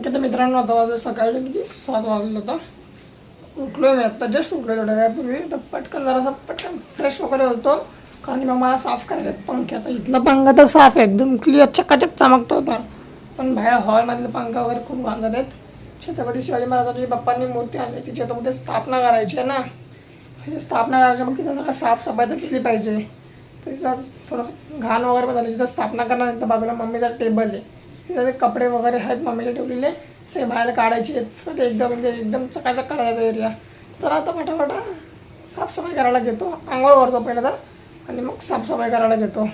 Okay तर मित्रांनो आता वाजले सकाळी किती? सात वाजले होता उठलो मी आत्ता जस्ट उठलो थोड्या वेळापूर्वी. तर पटकन जरासा पटकन फ्रेश वगैरे होतो. कारण मग मला साफ करायचे आहेत पंखे. आता इथला पंखा तर साफ आहे. एकदम क्लिअर चकाचक चमकतो होता पण बाहेर हॉलमधले पंखा वगैरे खूप घाण आहेत. छत्रपती शिवाजी महाराजांची बाप्पांनी मूर्ती आणली. तिची आता मध्ये स्थापना करायची आहे ना. म्हणजे स्थापना करायची मग तिथं सगळं साफसफाई तर केली पाहिजे. तर तिथं थोडंसं घाण वगैरे पण झाली. तिथं स्थापना करणार तिथं बाजूला मम्मीचा टेबल आहे. तिथं कपडे वगैरे आहेत मम्मीला ठेवलेले. से बाहेर काढायचे आहेत. ते एकदम म्हणजे एकदम चकाचक करायचा एरिया तर आता फटाफटा साफसफाई करायला घेतो. आंघोळ करतो पहिलं तर आणि मग साफसफाई करायला घेतो.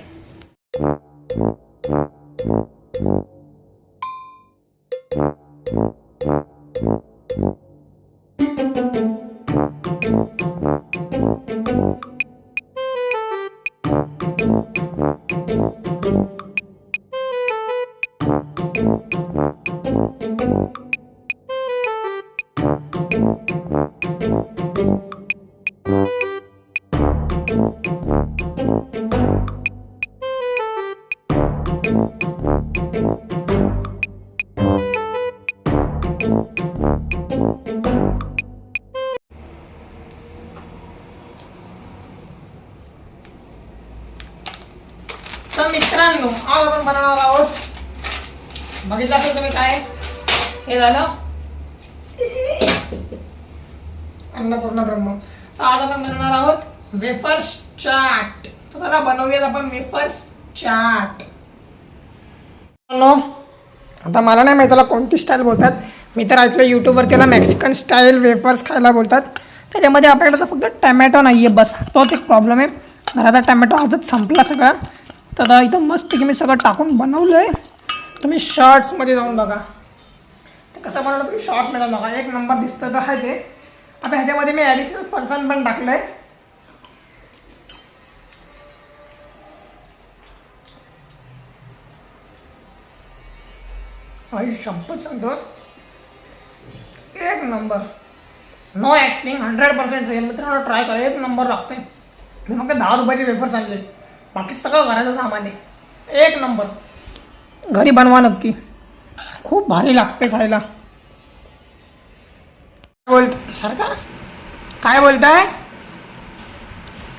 तर मित्रांनो आज आपण बनवणार आहोत बघितलं असेल तुम्ही काय हे झालं अन्नपूर्णा ब्रह्म. तर आज आपण बनवणार आहोत वेफर्स चाट. तर चला बनवूयात आपण वेफर्स चाट. नो आता मला नाही माहिती त्याला कोणती स्टाईल बोलतात. मी तर ऐकलं यूट्यूबवर त्याला मेक्सिकन स्टाईल वेफर्स खायला बोलतात. त्याच्यामध्ये आपल्याकडे तर फक्त टॅमॅटो नाही आहे बस. तोच एक प्रॉब्लेम आहे. घराचा टॅमॅटो आजच संपला सगळा. तर आता मस्त की मी सगळं टाकून बनवलं आहे तुम्ही शॉर्ट्समध्ये जाऊन बघा. ते कसं बनवलं तुम्ही शॉर्ट्समध्ये जाऊन बघा. एक नंबर दिसतं तर आहे ते. आता ह्याच्यामध्ये मी ॲडिशनल फरसाण पण टाकलं आहे आई सांगतो. एक number. No acting hundred percent real मित्रांनो ट्राय करा. एक नंबर लागतोय. मी मग दहा रुपयाचे वेफर्स आणले. बाकी सगळं घराचं सामान आहे. एक नंबर. घरी बनवा नक्की. खूप भारी लागते खायला. बोल सर का काय बोलताय?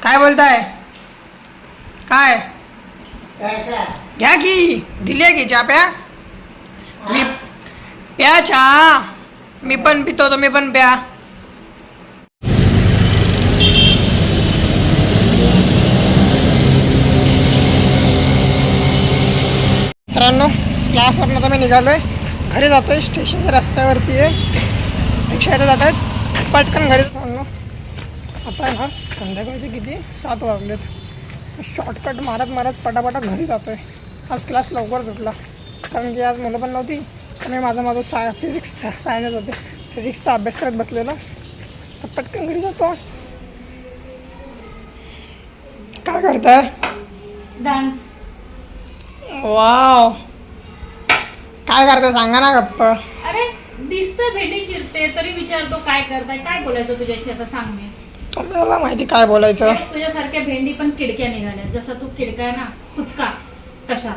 काय बोलताय? काय? घ्या की दिली की चहा प्या? मी प्या चहा. मी पण पितो तुम्ही पण प्या. मित्रांनो क्लासवरनं तर मी निघालो आहे घरी जातो आहे स्टेशनच्या रस्त्यावरती आहे. रिक्षा जात आहेत. पटकन घरी जातो आता आहे ना संध्याकाळचे किती? सात वाजलेत. शॉर्टकट मारत मारत पटापटा घरी जातो आहे आज क्लास लवकर सुटला. कारण की आज मुलं पण नव्हती. आणि माझं माझं साय फिजिक्स सायन्स होते. फिजिक्सचा अभ्यास करत बसलेलो. तर पटकन घरी जातो. काय करताय? डान्स वाव काय करताय? सांगा ना गप्प. दिसतं भेटी चिरते तरी विचारतो काय करताय काय बोलायचं तुझ्याशी आता सांग मी तुम्हाला माहिती काय बोलायचं? तुझ्यासारख्या भेंडी पण किडक्या निघाल्या. जसं तू किडका ना कुचका तशा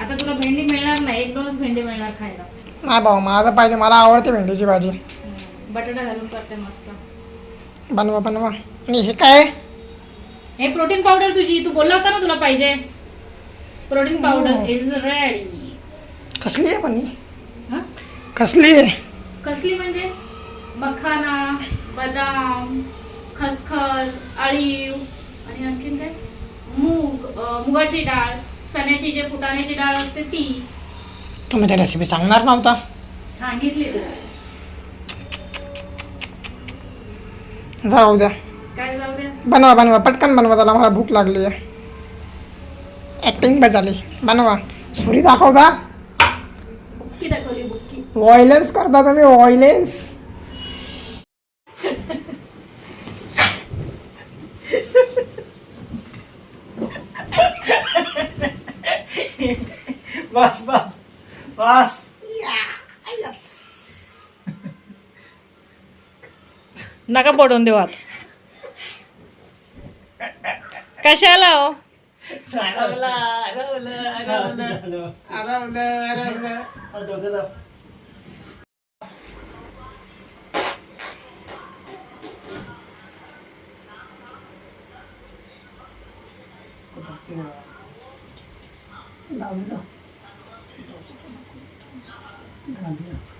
आता तुला भेंडी मिळणार नाही एक दोनच भेंडी मिळणार खायला. नाही भाऊ माझं पाहिजे मला आवडते भेंडीची भाजी. बटाटा घालून करते मस्त. बनवा बनवा. आणि हे काय? हे प्रोटीन पावडर तुझी तू बोलला होता ना तुला पाहिजे. Protein powder is ready. कसली आहे पण ही? कसली कसली म्हणजे? मखाना बदाम खसखस अळीव आणि आणखीन काय? मूग अं, मुगाची डाळ चण्याची जे फुटाण्याची डाळ असते ती. तुम्ही त्या रेसिपी सांगणार नव्हता? सांगितली तुला जाऊ द्या. काय जाऊ द्या? बनवा बनवा. पटकन बनवा त्याला मला भूक लागली आहे ॲक्टिंग झाली बनवा. सुरी दाखवता व्हायलेन्स करता तुम्ही व्हायलेन्स बस बस बस. नका पडून देऊ आता. कशाला हो? हरवलं हरवलं. हरवलं हरवलं. हरवलं डोकं दाब. 바뀌어요. 나올라. 나올라.